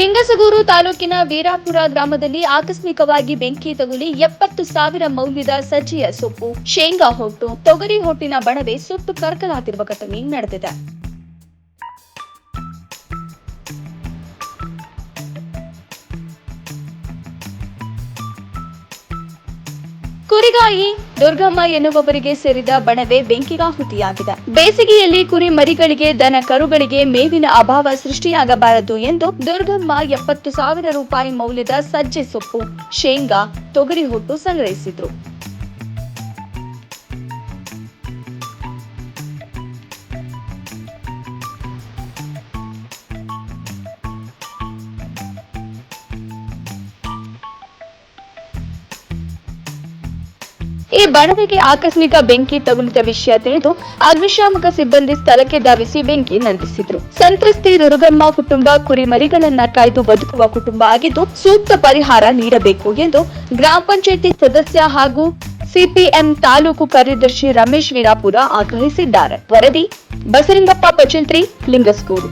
ಲಿಂಗಸಗೂರು ತಾಲೂಕಿನ ವೀರಾಪುರ ಗ್ರಾಮದಲ್ಲಿ ಆಕಸ್ಮಿಕವಾಗಿ ಬೆಂಕಿ ತಗುಲಿ ಎಪ್ಪತ್ತು ಸಾವಿರ ಮೌಲ್ಯದ ಸಜ್ಜಿಯ ಸೊಪ್ಪು, ಶೇಂಗಾ ಹೊಟ್ಟು, ತೊಗರಿ ಹೊಟ್ಟಿನ ಬಣವೆ ಸುಟ್ಟು ಕರಕಲಾಗಿರುವ ಘಟನೆ ನಡೆದಿದೆ. ಕುರಿಗಾಯಿ ದುರ್ಗಮ್ಮ ಎನ್ನುವವರಿಗೆ ಸೇರಿದ ಬಣವೆ ಬೆಂಕಿಗಾಹುತಿಯಾಗಿದೆ ಬೇಸಿಗೆಯಲ್ಲಿ ಕುರಿ ಮರಿಗಳಿಗೆ ದನ ಕರುಗಳಿಗೆ ಮೇವಿನ ಅಭಾವ ಸೃಷ್ಟಿಯಾಗಬಾರದು ಎಂದು ದುರ್ಗಮ್ಮ ಎಪ್ಪತ್ತು ಸಾವಿರ ರೂಪಾಯಿ ಮೌಲ್ಯದ ಸಜ್ಜೆ ಸೊಪ್ಪು, ಶೇಂಗಾ, ತೊಗರಿ ಹೊಟ್ಟು ಸಂಗ್ರಹಿಸಿದ್ರು. ಈ ಬಣವೆಗೆ ಆಕಸ್ಮಿಕ ಬೆಂಕಿ ತಗುಲಿದ ವಿಷಯ ತಿಳಿದು ಅಗ್ನಿಶಾಮಕ ಸಿಬ್ಬಂದಿ ಸ್ಥಳಕ್ಕೆ ಧಾವಿಸಿ ಬೆಂಕಿ ನಂದಿಸಿದ್ರು. ಸಂತ್ರಸ್ತೆ ದುರುಗಮ್ಮ ಕುಟುಂಬ ಕುರಿ ಮರಿಗಳನ್ನ ಕಾಯ್ದು ಬದುಕುವ ಕುಟುಂಬ ಆಗಿದ್ದು ಸೂಕ್ತ ಪರಿಹಾರ ನೀಡಬೇಕು ಎಂದು ಗ್ರಾಮ ಪಂಚಾಯಿತಿ ಸದಸ್ಯ ಹಾಗೂ ಸಿಪಿಎಂ ತಾಲೂಕು ಕಾರ್ಯದರ್ಶಿ ರಮೇಶ್ ವೀರಾಪುರ ಆಗ್ರಹಿಸಿದ್ದಾರೆ. ವರದಿ ಬಸಲಿಂಗಪ್ಪ ಪಚಂತ್ರಿ ಲಿಂಗಸ್ಗೂರು